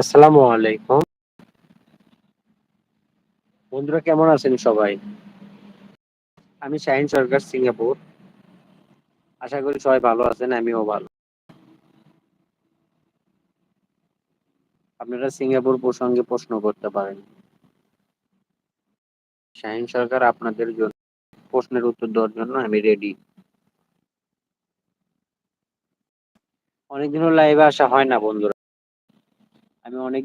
আসসালামু আলাইকুম। বন্ধুরা কেমন আছেন সবাই? আমি শাহীন সরকার সিঙ্গাপুর। আশা করি সবাই ভালো আছেন, আমিও ভালো। আপনারা সিঙ্গাপুর প্রসঙ্গে প্রশ্ন করতে পারেন। শাহীন সরকার আপনাদের জন্য প্রশ্নের উত্তর দেওয়ার জন্য আমি রেডি। অনেকদিন হলো লাইভে আসা হয় না বন্ধুরা। আমি অনেক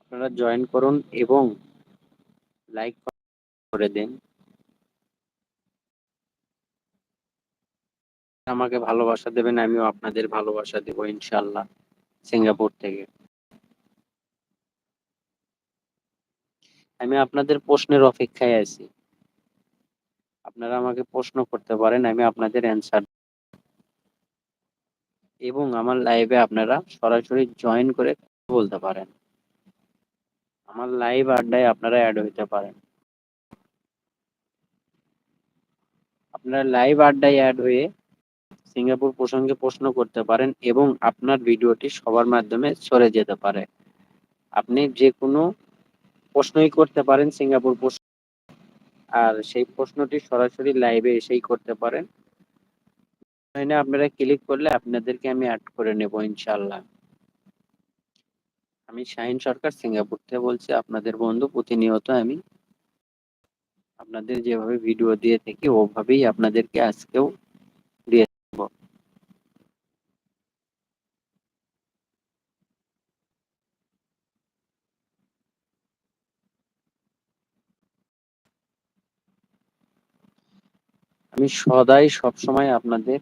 আপনারা জয়েন করুন এবং লাইক করে দিন। আমাকে ভালোবাসা দেবেন, আমিও আপনাদের ভালোবাসা দেব ইনশাআল্লাহ সিঙ্গাপুর থেকে। আমি আপনাদের প্রশ্নের অপেক্ষায় আছি। আপনারা আমাকে প্রশ্ন করতে পারেন, আমি আপনাদের অ্যান্সার এবং আমার লাইভে আপনারা সরাসরি জয়েন করে বলতে পারেন। আমার লাইভ আড্ডায় আপনারা অ্যাড হইতে পারেন। আপনারা লাইভ আড্ডায় অ্যাড হয়ে সিঙ্গাপুর প্রসঙ্গে প্রশ্ন করতে পারেন এবং আপনার ভিডিওটি সবার মাধ্যমে সরে যেতে পারে। আপনি যে কোনো প্রশ্নই করতে পারেন সিঙ্গাপুর প্রশ্ন আর সেই প্রশ্নটি সরাসরি লাইভে এসেই করতে পারেন। এখানে আপনারা ক্লিক করলে আপনাদেরকে আমি অ্যাড করে নেব, ইনশাআল্লাহ। আমি শাহিন সরকার, সিঙ্গাপুর থেকে বলছি, আপনাদের বন্ধু প্রতিনিয়ত আমি আপনাদের যেভাবে ভিডিও দিয়ে থাকি, ওভাবেই আপনাদেরকে আজকেও দিয়ে। আমি সদাই সবসময় আপনাদের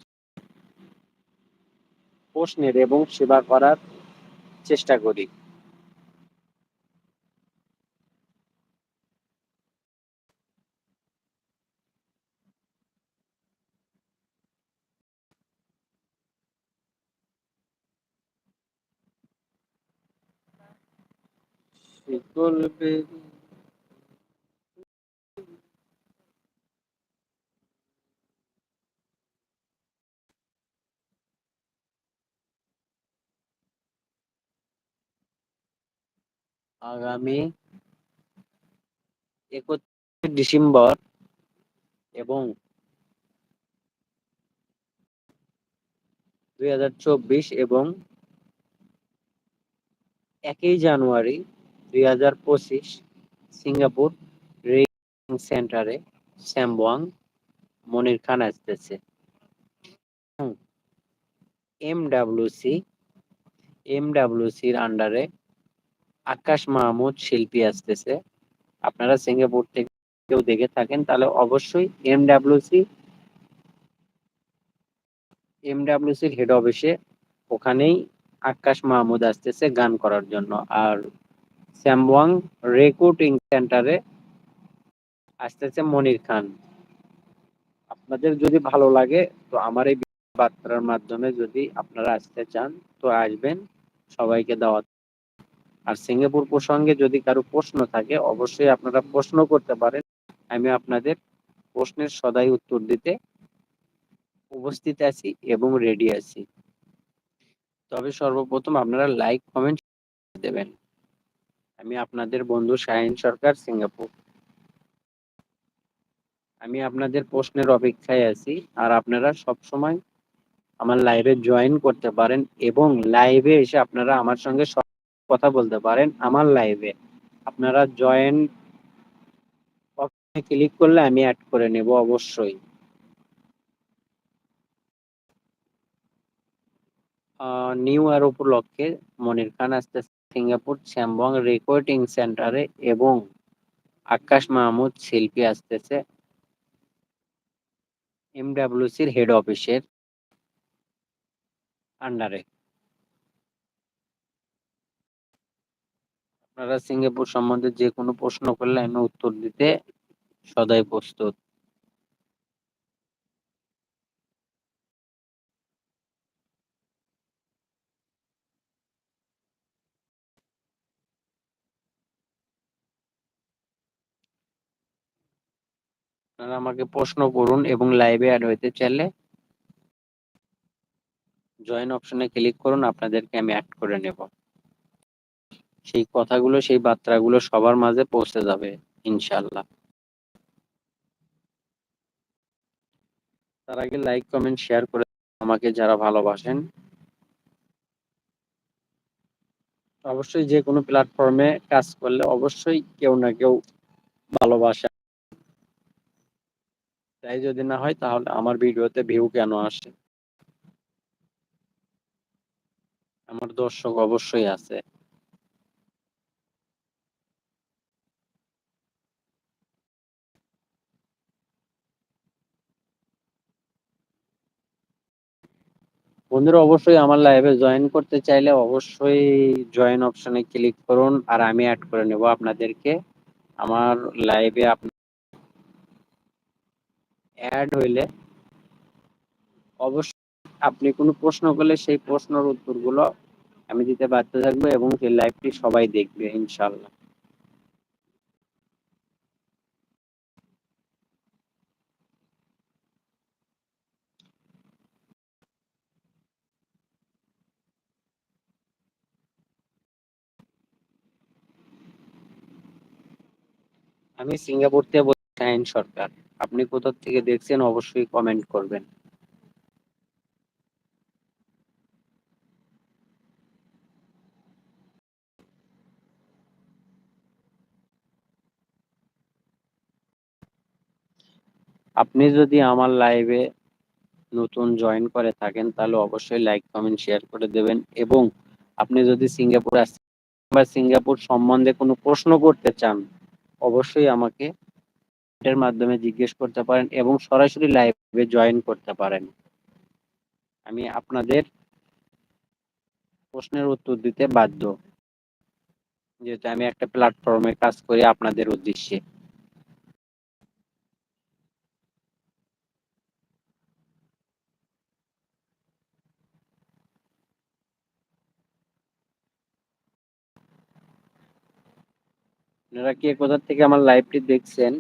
প্রশ্নের এবং সেবা করার চেষ্টা করি। শিকল আগামী একত্রিশে ডিসেম্বর এবং দুই হাজার চব্বিশ এবং একই জানুয়ারি দুই হাজার পঁচিশ সিঙ্গাপুর রেডিং সেন্টারে স্যামওয়াং মনির খান আসতেছে। এমডাব্লিউসি, এমডাব্লিউসির আন্ডারে আকাশ মাহমুদ শিল্পী আসতেছে। আপনারা সিঙ্গাপুর থেকে কেউ দেখে থাকেন, তাহলে অবশ্যই এমডাব্লিউসি এমডাব্লিউসির হেড অফিসে ওখানেই আকাশ মাহমুদ আসতেছে গান করার জন্য। আর স্যামওয়াং রেকর্ডিং সেন্টারে আসতেছে মনির খান। আপনাদের যদি ভালো লাগে, তো আমার এই বার্তার মাধ্যমে যদি আপনারা আসতে চান, তো আসবেন। সবাইকে দাওয়াত আর সিঙ্গাপুর প্রসঙ্গে যদি কারও প্রশ্ন থাকে, অবশ্যই আপনারা প্রশ্ন করতে পারেন। আমি আপনাদের প্রশ্নের সদাই উত্তর দিতে উপস্থিত আছি এবং রেডি আছি। তবে সর্বপ্রথম আপনারা লাইক কমেন্ট দেবেন। আমি আপনাদের বন্ধু শাহিন সরকার, সিঙ্গাপুর। আমি আপনাদের প্রশ্নের অপেক্ষায় আছি আর আপনারা সব সময় আমার লাইভে জয়েন করতে পারেন এবং লাইভে এসে আপনারা আমার সঙ্গে কথা বলতে পারেন আমার লাইভে আপনারা জয়েন ক্লিক করলে আমি অ্যাড করে নেব অবশ্যই। নিউ ইয়ার উপলক্ষে মনির খান আসতে সিঙ্গাপুর শ্যামবং রেকর্ডিং সেন্টারে এবং আকাশ মাহমুদ শিল্পী আসতেছে এমডাব্লিউসির হেড অফিসের আন্ডারে আপনারা সিঙ্গাপুর সম্বন্ধে যে কোনো প্রশ্ন করলে আমি উত্তর দিতে সদাই প্রস্তুত। আপনারা আমাকে প্রশ্ন করুন এবং লাইভে অ্যাড হইতে চাইলে জয়েন অপশনে ক্লিক করুন, আপনাদেরকে আমি অ্যাড করে নেব। সেই কথাগুলো, সেই বার্তাগুলো সবার মাঝে পৌঁছে যাবে ইনশাল্লাহ তার আগে লাইক কমেন্ট শেয়ার করে আমাকে যারা ভালোবাসেন। অবশ্যই যে কোনো প্ল্যাটফর্মে কাজ করলে অবশ্যই কেউ না কেউ ভালোবাসা। তাই যদি না হয়, তাহলে আমার ভিডিওতে ভিউ কেন আসে? আমার দর্শক অবশ্যই আছে। বন্ধুরা, অবশ্যই আমার লাইভে জয়েন করতে চাইলে অবশ্যই জয়েন অপশনে ক্লিক করুন আর আমি অ্যাড করে নেব আপনাদেরকে। আমার লাইভে অ্যাড হইলে অবশ্যই আপনি কোনো প্রশ্ন করলে সেই প্রশ্নের উত্তরগুলো আমি দিতে বাধ্য থাকব এবং সেই লাইভটি সবাই দেখবে ইনশাল্লাহ আমি সিঙ্গাপুর থেকে বলছি সরকার। আপনি কোথা থেকে দেখছেন অবশ্যই কমেন্ট করবেন। আপনি যদি আমার লাইভে নতুন জয়েন করে থাকেন, তাহলে অবশ্যই লাইক কমেন্ট শেয়ার করে দেবেন এবং আপনি যদি সিঙ্গাপুর আসেন বা সিঙ্গাপুর সম্বন্ধে কোনো প্রশ্ন করতে চান অবশ্যই আমাকে এর মাধ্যমে জিজ্ঞেস করতে পারেন এবং সরাসরি লাইভে জয়েন করতে পারেন। আমি আপনাদের প্রশ্নের উত্তর দিতে বাধ্য, যেহেতু আমি একটা প্ল্যাটফর্মে কাজ করি আপনাদের উদ্দেশ্যে। আপনারা কে কোথা থেকে আমার লাইভটি দেখছেন?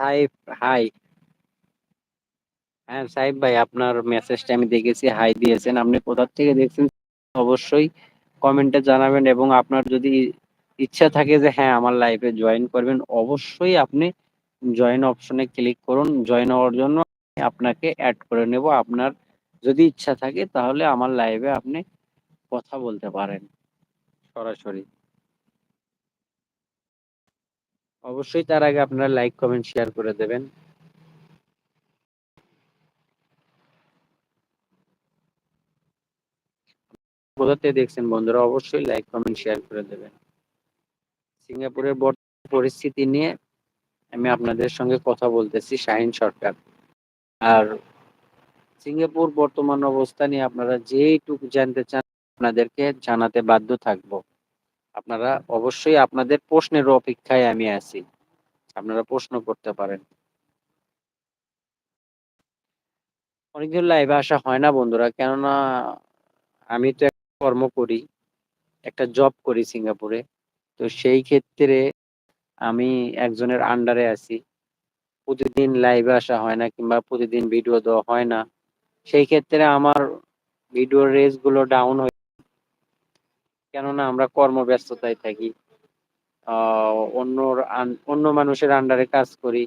সাইফ হাই হ্যাঁ সাইফ ভাই, আপনার মেসেজটা আমি দেখেছি হাই দিয়েছেন। আপনি কোথা থেকে দেখছেন অবশ্যই কমেন্টে জানাবেন এবং আপনার যদি ইচ্ছা থাকে যে হ্যাঁ আমার লাইভে জয়েন করবেন, অবশ্যই আপনি জয়েন অপশনে ক্লিক করুন। জয়েন হওয়ার জন্য আপনাকে অ্যাড করে নেব। আপনার যদি ইচ্ছা থাকে, তাহলে আমার লাইভে আপনি কথা বলতে পারেন। সরাসরি। অবশ্যই তার আগে আপনারা লাইক কমেন্ট শেয়ার করে দেবেন। কোথাতে দেখছেন বন্ধুরা, অবশ্যই লাইক কমেন্ট শেয়ার করে দেবেন। সিঙ্গাপুরের বর্তমান পরিস্থিতি নিয়ে আমি আপনাদের সঙ্গে কথা বলতেছি শাহিন সরকার। আর সিঙ্গাপুর বর্তমান অবস্থা নিয়ে আপনারা যেইটুকু জানতে চান আপনাদেরকে জানাতে বাধ্য থাকব। আপনারা অবশ্যই আপনাদের প্রশ্নের অপেক্ষায় আমি আছি। আপনারা প্রশ্ন করতে পারেন। অনেকদিন লাইভে আসা হয় না বন্ধুরা, কেননা আমি তো কর্ম করি, একটা জব করি সিঙ্গাপুরে। তো সেই ক্ষেত্রে আমি একজনের আন্ডারে আছি। প্রতিদিন লাইভে আসা হয় না কিংবা প্রতিদিন ভিডিও দেওয়া হয় না। সেই ক্ষেত্রে আমার ভিডিও রেসগুলো ডাউন হয়ে কেননা আমরা কর্মব্যস্ততায় থাকি অন্য অন্য মানুষের আন্ডারে কাজ করি,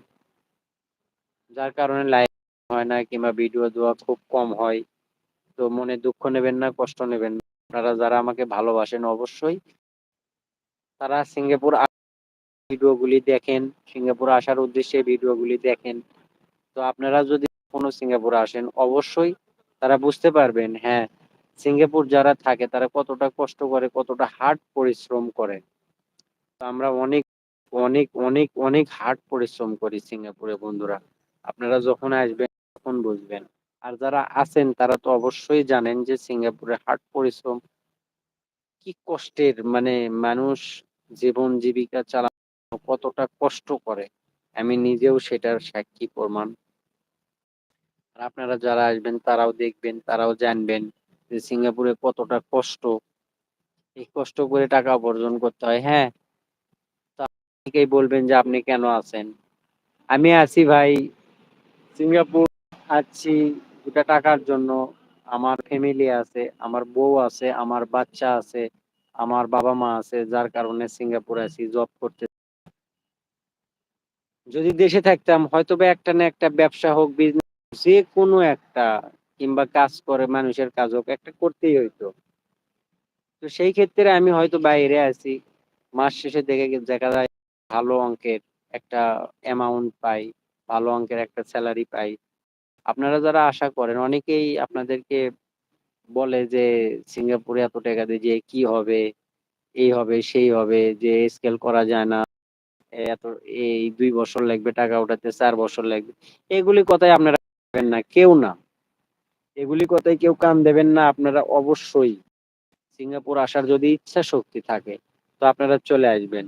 যার কারণে লাইভ হয় না কিংবা ভিডিও দেওয়া খুব কম হয়। তো মনে দুঃখ নেবেন না, কষ্ট নেবেন না। আপনারা যারা আমাকে ভালোবাসেন অবশ্যই তারা সিঙ্গাপুর ভিডিওগুলি দেখেন, সিঙ্গাপুর আসার উদ্দেশ্যে ভিডিওগুলি দেখেন। তো আপনারা যদি কোনো সিঙ্গাপুর আসেন, অবশ্যই তারা বুঝতে পারবেন হ্যাঁ সিঙ্গাপুর যারা থাকে, তারা কতটা কষ্ট করে, কতটা হার্ড পরিশ্রম করে। আমরা অনেক অনেক অনেক অনেক হার্ড পরিশ্রম করি সিঙ্গাপুরে, বন্ধুরা। আপনারা যখন আসবেন, তখন বুঝবেন। আর যারা আছেন, তারা তো অবশ্যই জানেন যে সিঙ্গাপুরে হার্ড পরিশ্রম কি কষ্টের। মানে মানুষ জীবন জীবিকা চালানো কতটা কষ্ট করে। আমি নিজেও সেটার সাক্ষী প্রমাণ। আর আপনারা যারা আসবেন, তারাও দেখবেন, তারাও জানবেন। যে সিঙ্গাপুরে কতটা কষ্ট, এই কষ্ট করে টাকা উপার্জন করতে হয় হ্যাঁ? অনেকেই বলবেন যে আপনি কেন আছেন? আমি আছি ভাই, সিঙ্গাপুর আছি দুটা টাকার জন্য। আমার ফ্যামিলি আছে, আমার বউ আছে, আমার বাচ্চা আছে, আমার বাবা মা আছে, যার কারণে সিঙ্গাপুরে আছি জব করতে। যদি দেশে থাকতাম হয়তো বা একটা না একটা ব্যবসা হোক বিজনেস যে কোনো একটা কিংবা কাজ করে, মানুষের কাজ হোক, একটা করতেই হইতো। তো সেই ক্ষেত্রে আমি হয়তো বাইরে আছি। মাস শেষে দেখে দেখা যায় ভালো অঙ্কের একটা অ্যামাউন্ট পাই, ভালো অঙ্কের একটা স্যালারি পাই। আপনারা যারা আশা করেন, অনেকেই আপনাদেরকে বলে যে, সিঙ্গাপুরে এত টাকা দিয়ে যে কি হবে? এই হবে, সেই হবে, যে স্কেল করা যায় না। এত, এই দুই বছর লাগবে, টাকা উঠাতে চার বছর লাগবে। এগুলি কথাই আপনারা না, কেউ না। এগুলি কথাই কেউ কান দেবেন না, আপনারা অবশ্যই সিঙ্গাপুর আসার যদি ইচ্ছা শক্তি থাকে, তো আপনারা চলে আসবেন।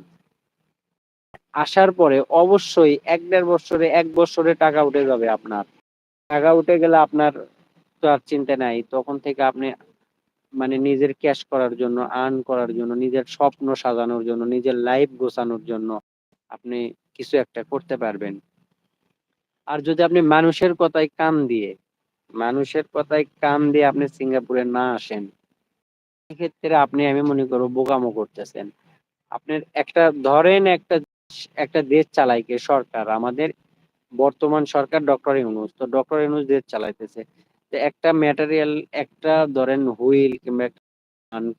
আসার পরে অবশ্যই এক দেড় বছরে, এক বছরে টাকা উঠে যাবে আপনার। টাকা উঠে গেলে আপনার তো আর চিন্তা নাই, তখন থেকে আপনি মানে নিজের ক্যাশ করার জন্য, আর্ন করার জন্য, নিজের স্বপ্ন সাজানোর জন্য, নিজের লাইফ গোছানোর জন্য আপনি কিছু একটা করতে পারবেন। আর যদি আপনি মানুষের কথায় কান দিয়ে মানুষের কথায় কান দিয়ে আপনি সিঙ্গাপুরে না আসেন সেক্ষেত্রে আপনি, আমি মনে করব, বোকামো করতেছেন। আপনার একটা, ধরেন একটা একটা দেশ চালায় কে সরকার, আমাদের বর্তমান সরকার ডক্টর ইউনুস। তো ডক্টর ইউনুস দেশ চালাইতেছে। একটা ম্যাটেরিয়াল একটা ধরেন হুইল কিংবা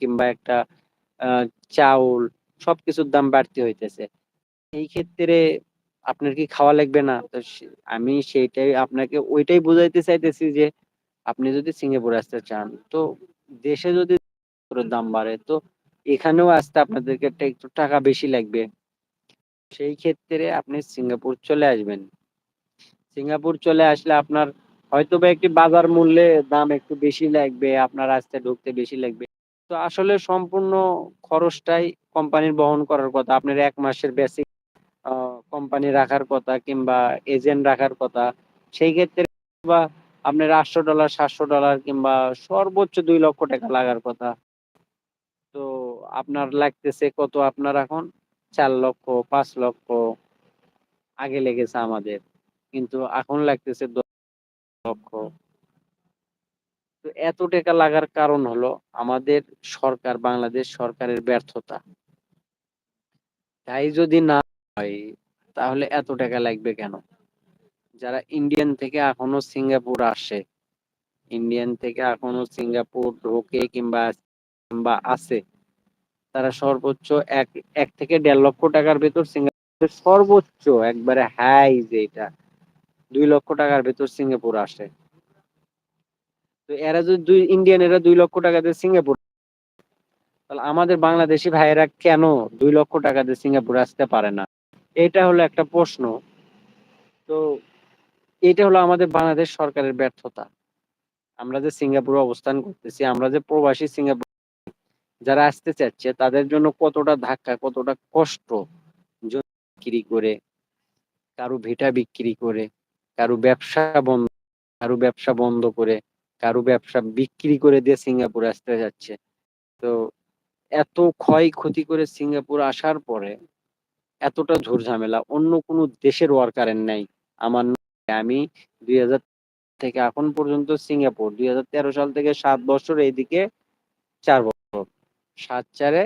কিংবা একটা চাউল, সবকিছুর দাম বাড়তি হইতেছে। এই ক্ষেত্রে আপনার কি খাওয়া লাগবে না? তো আমি সেইটাই আপনাকে ওইটাই বুঝাইতে চাইতেছি যে, আপনি যদি সিঙ্গাপুরে আসতে চান, তো দেশে যদি দাম বাড়ে, তো এখানেও আসতে আপনাদেরকে একটা টাকা বেশি লাগবে। সেই ক্ষেত্রে আপনি সিঙ্গাপুর চলে আসবেন। সিঙ্গাপুর চলে আসলে আপনার হয়তো বা একটি বাজার মূল্যে দাম একটু বেশি লাগবে, আপনার আসতে ঢুকতে বেশি লাগবে। তো আসলে সম্পূর্ণ খরচটাই কোম্পানির বহন করার কথা, আপনার এক মাসের বেসিক কোম্পানি রাখার কথা কিংবা এজেন্ট রাখার কথা, সেই ক্ষেত্রে বা আপনার আটশো ডলার সাতশো ডলার কিংবা সর্বোচ্চ দুই লক্ষ টাকা লাগার কথা। তো আপনার লাগতেছে কত আপনার এখন? চার লক্ষ, পাঁচ লক্ষ, আগে লেগেছে আমাদের। কিন্তু এখন লাগতেছে দশ লক্ষ। তো এত টাকা লাগার কারণ হলো আমাদের সরকার, বাংলাদেশ সরকারের ব্যর্থতা। তাই যদি না হয় তাহলে এত টাকা লাগবে কেন? যারা ইন্ডিয়ান থেকে এখনও সিঙ্গাপুর আসে ইন্ডিয়ান থেকে এখনও সিঙ্গাপুর ঢোকে কিংবা কিংবা আসে, তারা সর্বোচ্চ এক এক থেকে দেড় লক্ষ টাকার ভেতর সিঙ্গাপুরের সর্বোচ্চ একবারে হাই যেটা, দুই লক্ষ টাকার ভেতর সিঙ্গাপুর আসে। তো এরা যদি দুই ইন্ডিয়ান এরা দুই লক্ষ টাকা দিয়ে সিঙ্গাপুর তাহলে আমাদের বাংলাদেশি ভাইয়েরা কেন দুই লক্ষ টাকা দিয়ে সিঙ্গাপুর আসতে পারে না? এটা হলো একটা প্রশ্ন। তো এটা হলো আমাদের বাংলাদেশ সরকারের ব্যর্থতা। আমরা যে সিঙ্গাপুরে অবস্থান করতেছি, আমরা যে প্রবাসী সিঙ্গাপুর যারা আসতে চাচ্ছে, তাদের জন্য কতটা ধাক্কা, কতটা কষ্ট বিক্রি করে, কারও ভিটা বিক্রি করে, কারও ব্যবসা বন্ধ, কারও ব্যবসা বন্ধ করে, কারও ব্যবসা বিক্রি করে দিয়ে সিঙ্গাপুর আসতে যাচ্ছে তো এত ক্ষয় ক্ষতি করে সিঙ্গাপুর আসার পরে এতটা ঝুর ঝামেলা। অন্য কোনো দেশের ওয়ার্কারের নাই। আমার আমি দুই হাজার থেকে এখন পর্যন্ত সিঙ্গাপুর, দুই হাজার তেরো সাল থেকে সাত বছর এইদিকে চার বছর। সাত চারে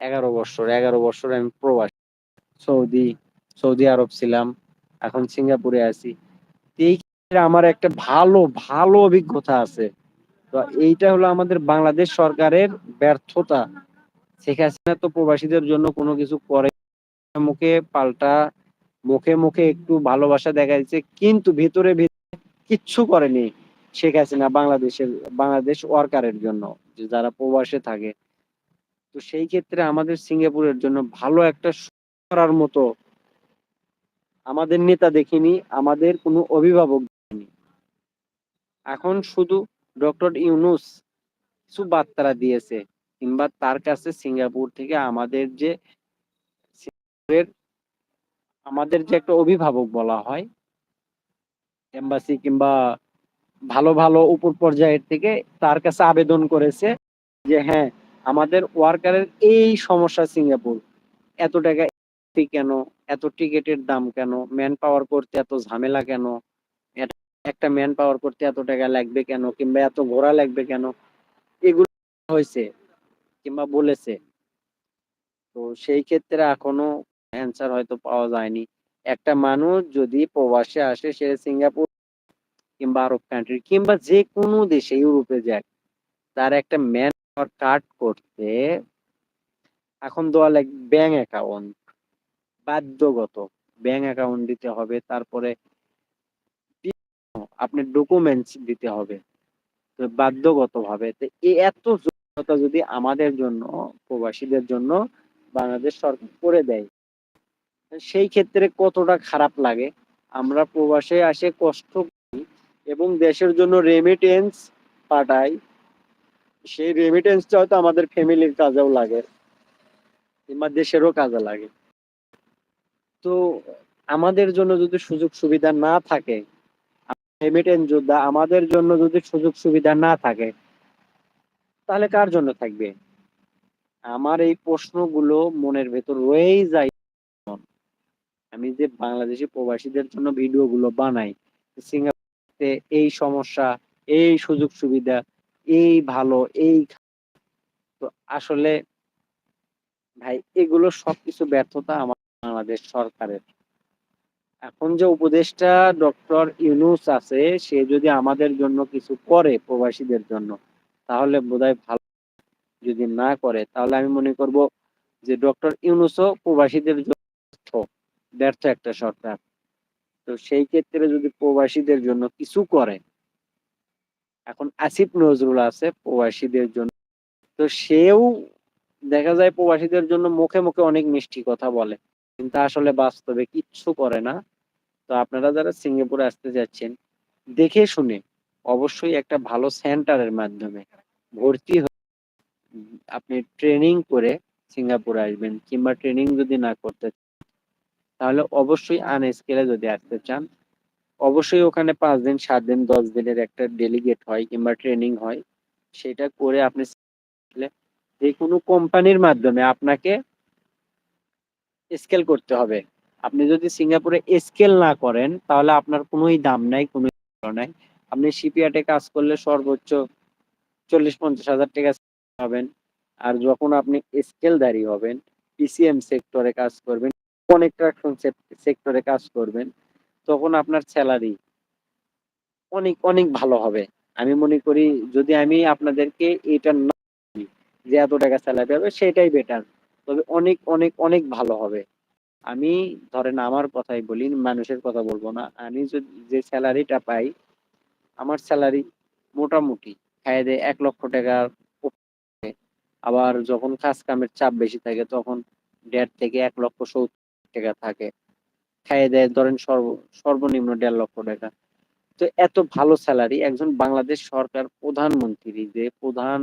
এগারো বছর এগারো বছর আমি প্রবাস। সৌদি সৌদি আরব ছিলাম, এখন সিঙ্গাপুরে আছি। এই আমার একটা ভালো ভালো অভিজ্ঞতা আছে। তো এইটা হলো আমাদের বাংলাদেশ সরকারের ব্যর্থতা। শেখ হাসিনা তো প্রবাসীদের জন্য কোনো কিছু করে মুখে পাল্টা, মুখে মুখে একটু ভালোবাসা দেখা যাচ্ছে কিন্তু ভিতরে ভিতরে কিচ্ছু করেনি শেখ হাসিনা বাংলাদেশের, বাংলাদেশ ওয়ার্কারের জন্য, যে যারা প্রবাসে থাকে। তো সেই ক্ষেত্রে আমাদের সিঙ্গাপুরের জন্য ভালো একটা করার মতো আমাদের নেতা দেখিনি, আমাদের কোনো অভিভাবক দেখিনি। এখন শুধু ডক্টর ইউনুস কিছু বার্তা দিয়েছে। কিংবা তার কাছে সিঙ্গাপুর থেকে আমাদের যে আমাদের যে একটা অভিভাবক বলা হয় এম্বাসি কিংবা ভালো ভালো উপর পর্যায়ের থেকে তার কাছে আবেদন করেছে যে হ্যাঁ আমাদের ওয়ার্কারের এই সমস্যা সিঙ্গাপুর, এত টাকা কেন, এত টিকিটের দাম কেন ম্যান পাওয়ার করতে এত ঝামেলা কেন একটা ম্যান পাওয়ার করতে এত টাকা লাগবে কেন কিংবা এত ঘোড়া লাগবে কেন, এগুলো হয়েছে। কিংবা বলেছে। তো সেই ক্ষেত্রে এখনও অ্যান্সার হয়তো পাওয়া যায়নি। একটা মানুষ যদি প্রবাসে আসে, সে সিঙ্গাপুর কিংবা আরব কান্ট্রি কিংবা যে কোনো দেশে, ইউরোপে যায়, তার একটা ম্যান কার্ড করতে এখন দেওয়া লাগে ব্যাংক অ্যাকাউন্ট বাধ্যগত। ব্যাংক অ্যাকাউন্ট দিতে হবে, তারপরে আপনি ডকুমেন্টস দিতে হবে। তো বাধ্যগত ভাবে এত জটিলতা যদি আমাদের জন্য, প্রবাসীদের জন্য বাংলাদেশ সরকার করে দেয়, সেই ক্ষেত্রে কতটা খারাপ লাগে? আমরা প্রবাসে আসে কষ্ট করি এবং দেশের জন্য রেমিটেন্স পাঠাই। সেই রেমিটেন্সটা হয়তো আমাদের ফ্যামিলির কাজেও লাগে কিংবা দেশেরও কাজে লাগে। তো আমাদের জন্য যদি সুযোগ সুবিধা না থাকে রেমিটেন্স যোদ্ধা আমাদের জন্য যদি সুযোগ সুবিধা না থাকে তাহলে কার জন্য থাকবে? আমার এই প্রশ্নগুলো মনের ভেতর রয়েই যায়। আমি যে বাংলাদেশি প্রবাসীদের জন্য ভিডিওগুলো বানাই, সিঙ্গাপুরে এই সমস্যা, এই সুযোগ সুবিধা, এই ভালো, এই তো আসলে ভাই, এগুলো সবকিছু ব্যর্থতা আমার বাংলাদেশ সরকারের। এখন যে উপদেষ্টা ডক্টর ইউনুস আছে, সে যদি আমাদের জন্য কিছু করে প্রবাসীদের জন্য তাহলে বোধহয় ভালো। যদি না করে, তাহলে আমি মনে করব যে ডক্টর ইউনুসও প্রবাসীদের জন্য ব্যর্থ একটা সরকার তো সেই ক্ষেত্রে যদি প্রবাসীদের জন্য কিছু করে, এখন আসিফ নজরুল আছে প্রবাসীদের জন্য। তো সেও দেখা যায় প্রবাসীদের জন্য মুখে মুখে অনেক মিষ্টি কথা বলে। কিন্তু আসলে বাস্তবে কিচ্ছু করে না। তো আপনারা যারা সিঙ্গাপুরে আসতে যাচ্ছেন, দেখে শুনে অবশ্যই একটা ভালো সেন্টারের মাধ্যমে ভর্তি আপনি ট্রেনিং করে সিঙ্গাপুরে আসবেন কিংবা ট্রেনিং যদি না করতে তাহলে অবশ্যই আনস্কেলে যদি আসতে চান, অবশ্যই ওখানে পাঁচ দিন, সাত দিন, দশ দিনের একটা ডেলিগেট হয় কিংবা ট্রেনিং হয়, সেটা করে আপনি যে কোনো কোম্পানির মাধ্যমে আপনাকে স্কেল করতে হবে। আপনি যদি সিঙ্গাপুরে স্কেল না করেন, তাহলে আপনার কোনোই দাম নাই, কোনো নাই। আপনি শিপিয়ার্ডে কাজ করলে সর্বোচ্চ চল্লিশ পঞ্চাশ হাজার টাকা পাবেন। আর যখন আপনি স্কেলধারী হবেন পিসিএম সেক্টরে কাজ করবেন কনেকট্রাকশন সেক্টরে কাজ করবেন, তখন আপনার স্যালারি অনেক অনেক ভালো হবে। আমি মনে করি যদি আমি আপনাদেরকে এটা না যে এত টাকা স্যালারি হবে সেটাই বেটার তবে অনেক অনেক অনেক ভালো হবে। আমি ধরেন আমার কথাই বলি, মানুষের কথা বলব না। আমি যদি যে স্যালারিটা পাই আমার স্যালারি মোটামুটি খাইয়ে দেয় এক লক্ষ টাকার আবার যখন কাজ কামের চাপ বেশি থাকে, তখন দেড় থেকে এক লক্ষ সত্তর টাকা থাকে। খাইয়ে দেয় ধরেন সর্ব, সর্বনিম্ন দেড় লক্ষ টাকা। তো এত ভালো স্যালারি একজন বাংলাদেশ সরকার প্রধানমন্ত্রী যে প্রধান,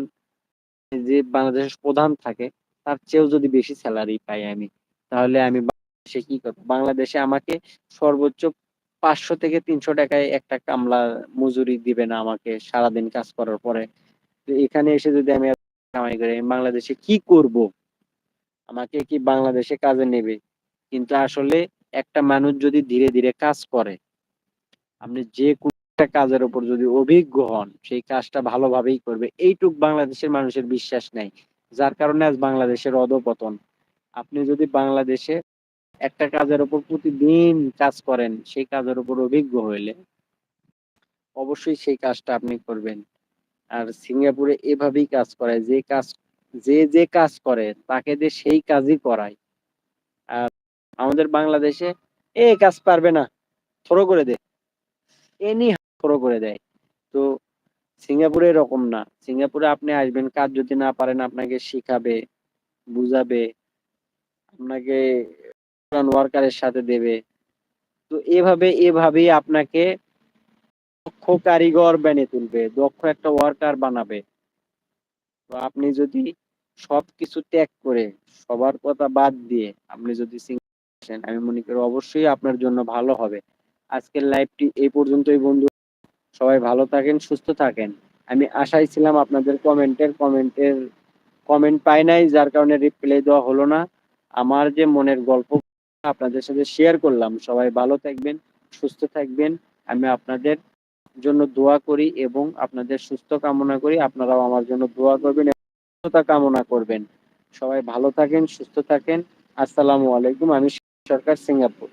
যে বাংলাদেশের প্রধান থাকে, তার চেয়েও যদি বেশি স্যালারি পাই আমি, তাহলে আমি বাংলাদেশে কি করব? বাংলাদেশে আমাকে সর্বোচ্চ পাঁচশো থেকে তিনশো টাকায় একটা কামলা মজুরি দিবে না আমাকে সারাদিন কাজ করার পরে। এখানে এসে যদি আমি কামাই করি বাংলাদেশে কি করব? আমাকে কি বাংলাদেশে কাজে নেবে? কিন্তু আসলে একটা মানুষ যদি ধীরে ধীরে কাজ করে, আপনি যে একটা কাজের উপর যদি অভিজ্ঞ হন, সেই কাজটা ভালোভাবেই করবে। এইটুক বাংলাদেশের মানুষের বিশ্বাস নেই, যার কারণে আজ বাংলাদেশের অধপতন। আপনি যদি বাংলাদেশে একটা কাজের উপর প্রতিদিন কাজ করেন, সেই কাজের উপর অভিজ্ঞ হইলে অবশ্যই সেই কাজটা আপনি করবেন। আর সিঙ্গাপুরে এভাবেই কাজ করায় যে কাজ, যে যে কাজ করে, তাকে দিয়ে সেই কাজই করায়। আর আমাদের বাংলাদেশে, এ কাজ পারবে না, থ্রো করে দে। এনি থ্রো করে দেয়। তো সিঙ্গাপুরে এরকম না। সিঙ্গাপুরে আপনি আসবেন, কাজ যদি না পারেন, আপনাকে শিখাবে, বুঝাবে, আপনাকে ওয়ার্কারের সাথে দেবে। তো এভাবে, এভাবেই আপনাকে দক্ষ কারিগর বেনে তুলবে, দক্ষ একটা ওয়ার্কার বানাবে। তো আপনি যদি সবকিছু ত্যাগ করে, সবার কথা বাদ দিয়ে আপনি যদি আসেন, আমি মনে করি অবশ্যই আপনার জন্য ভালো হবে। আজকের লাইভটি এই পর্যন্তই বন্ধু। সবাই ভালো থাকেন, সুস্থ থাকেন। আমি আশাই ছিলাম আপনাদের কমেন্টের কমেন্টের কমেন্ট পাই নাই, যার কারণে রিপ্লাই দেওয়া হলো না। আমার যে মনের গল্প আপনাদের সাথে শেয়ার করলাম। সবাই ভালো থাকবেন, সুস্থ থাকবেন। আমি আপনাদের জন্য দোয়া করি এবং আপনাদের সুস্থ কামনা করি। আপনারাও আমার জন্য দোয়া করবেন সুস্থতা কামনা করবেন। সবাই ভালো থাকেন, সুস্থ থাকেন। আসসালামু আলাইকুম। আমি সরকার সিঙ্গাপুর।